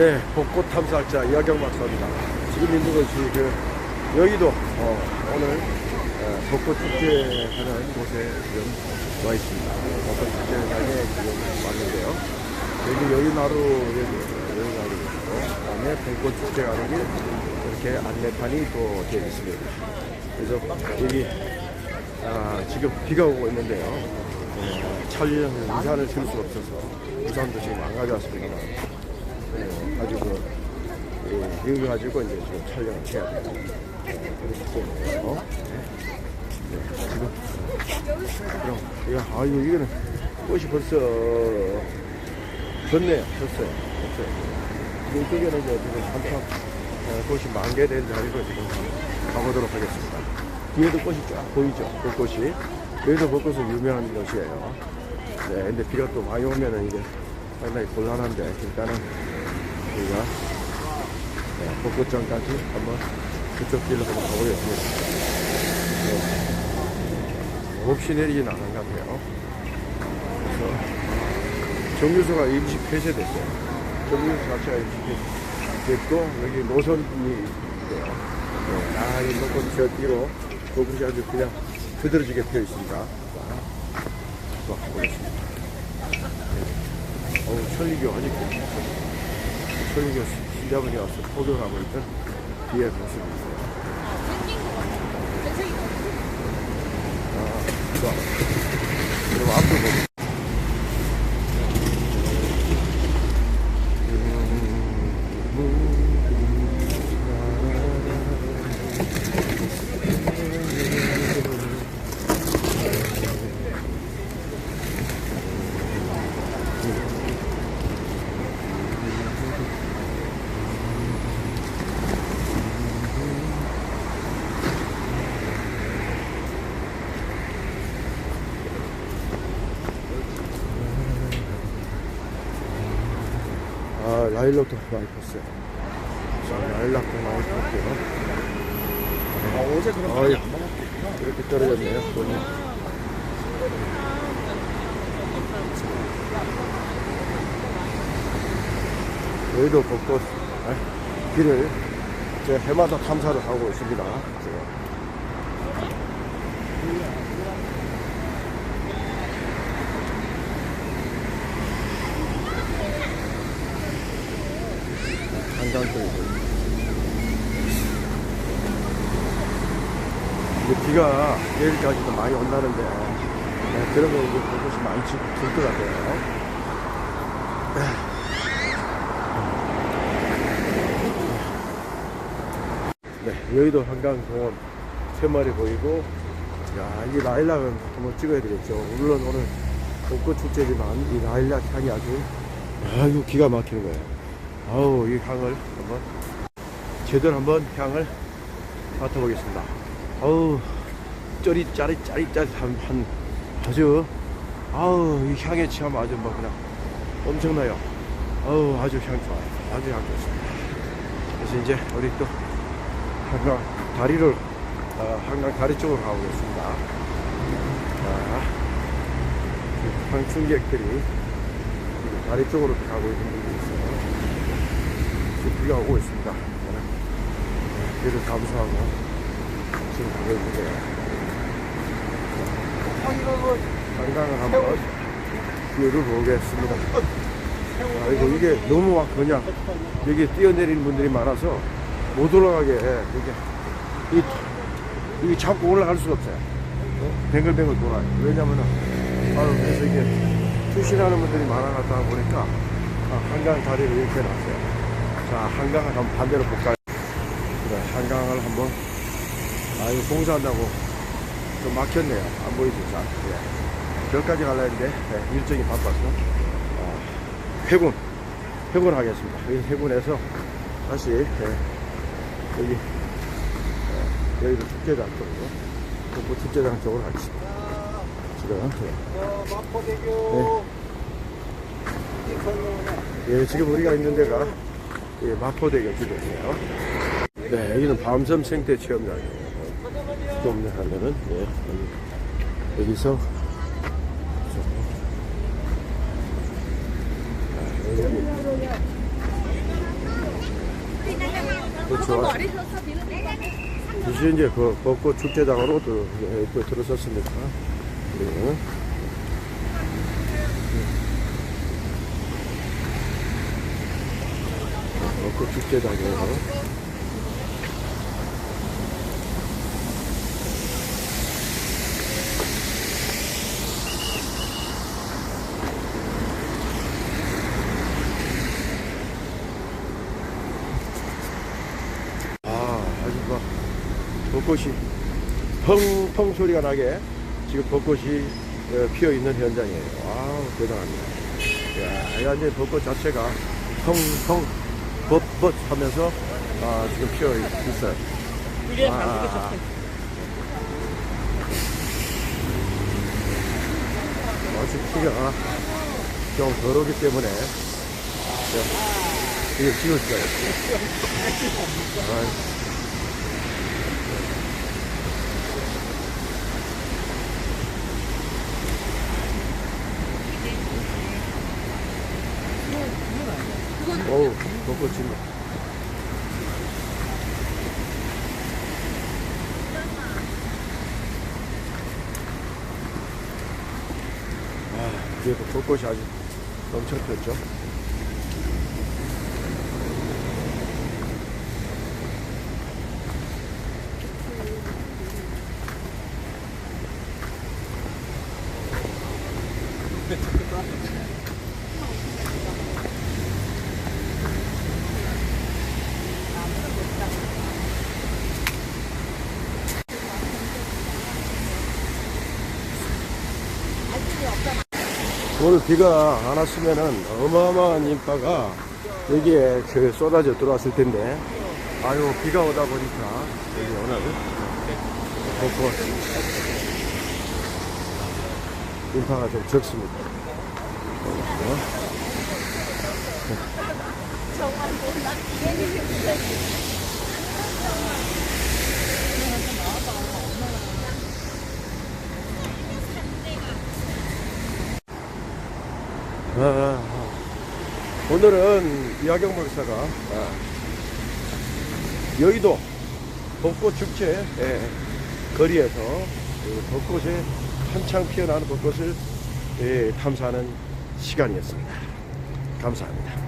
네, 벚꽃 탐사학자 이하경 박사입니다. 지금 있는 것이 그 여의도 어, 오늘 어, 벚꽃 축제하는 곳에 지금 와 있습니다. 벚꽃 축제장에 지금 왔는데요. 여기 여의나루 여의나루 그다음에 벚꽃 축제 가는 길 이렇게 안내판이 또 되어 있습니다. 그래서 여기 아, 지금 비가 오고 있는데요. 어, 촬영 우산을 쓸 수 없어서 우산도 지금 안 가져왔습니다 만 네, 가지고 예, 가지고 이제 지금 촬영을 해야 돼요. 때문에요. 네, 지금 그럼 이거 아유 이거는 꽃이 벌써 졌네요. 졌어요. 졌어요. 이쪽에는 이제 지금 한참 어, 꽃이 만개된 자리로 지금 가보도록 하겠습니다. 뒤에도 꽃이 쫙 보이죠. 벚꽃이. 여기도 벚꽃은 유명한 곳이에요. 네, 근데 비가 또 많이 오면은 이게 상당히 곤란한데 일단은 우리가 네, 벚꽃장까지 한번 그쪽 길로 한번 가보겠습니다. 네. 몹시 내리진 않은 것 같아요. 그래서 정류소가 임시 폐쇄됐어요. 정류소 자체가 임시 폐쇄됐고 여기 노선이 있고요. 네, 아, 이 벚꽃 저 뒤로 벚꽃이 아주 그냥 그들어지게 피어 있습니다. 자, 또 가보겠습니다. 어우, 천리교 아직 천 리교 신자분이 와서 포교를 하고 있던 뒤에 있어요. 아, 좋아. 그리고 앞으로 라일락도 많이 폈어요. 자, 라일락도 많이 폈고요. 아, 어제 어이. 많이 안 먹었겠구나. 이렇게 떨어졌네요. 돈이. 여의도 곳곳 아, 길을 제 해마다 탐사를 하고 있습니다. 제가. 한강 쪽 이제 비가 내일까지도 많이 온다는데 네, 그러면 이제 그것이 많이 줄것 같아요. 네, 여의도 한강공원 세 마리 보이고 야, 이 라일락은 한번 찍어야 되겠죠. 물론 오늘 벚꽃 축제지만 이 라일락 향이 아주 아주 기가 막히는 거예요. 아우 이 향을 한번 제대로 한번 향을 맡아보겠습니다. 아우 쩌리 짜리 짜리 짜리 한, 한 아주 아우 이 향에 취하면 아주 뭐 그냥 엄청나요. 아우 아주 향 좋아요. 아주 향 좋습니다. 그래서 이제 우리 또 한강 다리를 어, 한강 다리 쪽으로 가고 있습니다. 자, 이 방충객들이 다리 쪽으로 가고 있는 분들이 있어요. 지금 비가 오고 있습니다. 비를 감수하고 지금 가고 있는데요. 한강을 한번 뷰를 보겠습니다. 아이고 이게 너무 막 그냥 여기 뛰어내리는 분들이 많아서 못 올라가게 해. 이게 이 이게 잡고 올라갈 수가 없어요. 어? 뱅글뱅글 돌아요. 왜냐면은 아유 그래서 이게 투신하는 분들이 많아놨다 보니까 아, 한강 다리를 이렇게 놨어요. 자 한강을 한번 반대로 볼까요? 그래 한강을 한번 아 이거 공사한다고 좀 막혔네요. 안 보이죠? 자, 예. 여기까지 가려 했는데 예, 일정이 바빠서 어, 회군 회군 하겠습니다. 여기 회군해서 다시 예, 여기 예, 여기도 축제장 쪽으로 북부 축제장 쪽으로 가겠습니다. 지금 예. 마포대교. 예, 지금 우리가 있는 데가 예, 마포대교 주변이에요. 네, 여기는 밤섬 생태 체험장이에요. 좀 하면은 예, 여기, 여기서 아, 여기 좋아. 이제 이제 그 벚꽃 축제장으로 또, 예, 또 들어섰습니다. 네. 벚꽃 축제장이에요. 아, 아주 막 벚꽃이 펑펑 소리가 나게 지금 벚꽃이 어, 피어 있는 현장이에요. 와우, 대단합니다. 야, 완전 벚꽃 자체가 펑펑 벗벗 하면서 아, 지금 피어 있- 있어요. 아, 아직 피가 좀 더러기 때문에. 자, 이게 찍을 거예요. 아, 어우, 벚꽃이. 아, 그래도 벚꽃이 아주 엄청 폈죠. 오늘 비가 안 왔으면은 어마어마한 인파가 여기에 그 쏟아져 들어왔을 텐데. 아유 비가 오다 보니까 여기 오늘. 벚꽃 인파가 좀 적습니다. 어? 아, 오늘은 이하경 목사가 아, 여의도 벚꽃 축제 예, 거리에서 그 벚꽃에 한창 피어나는 벚꽃을 예, 탐사하는 시간이었습니다. 감사합니다.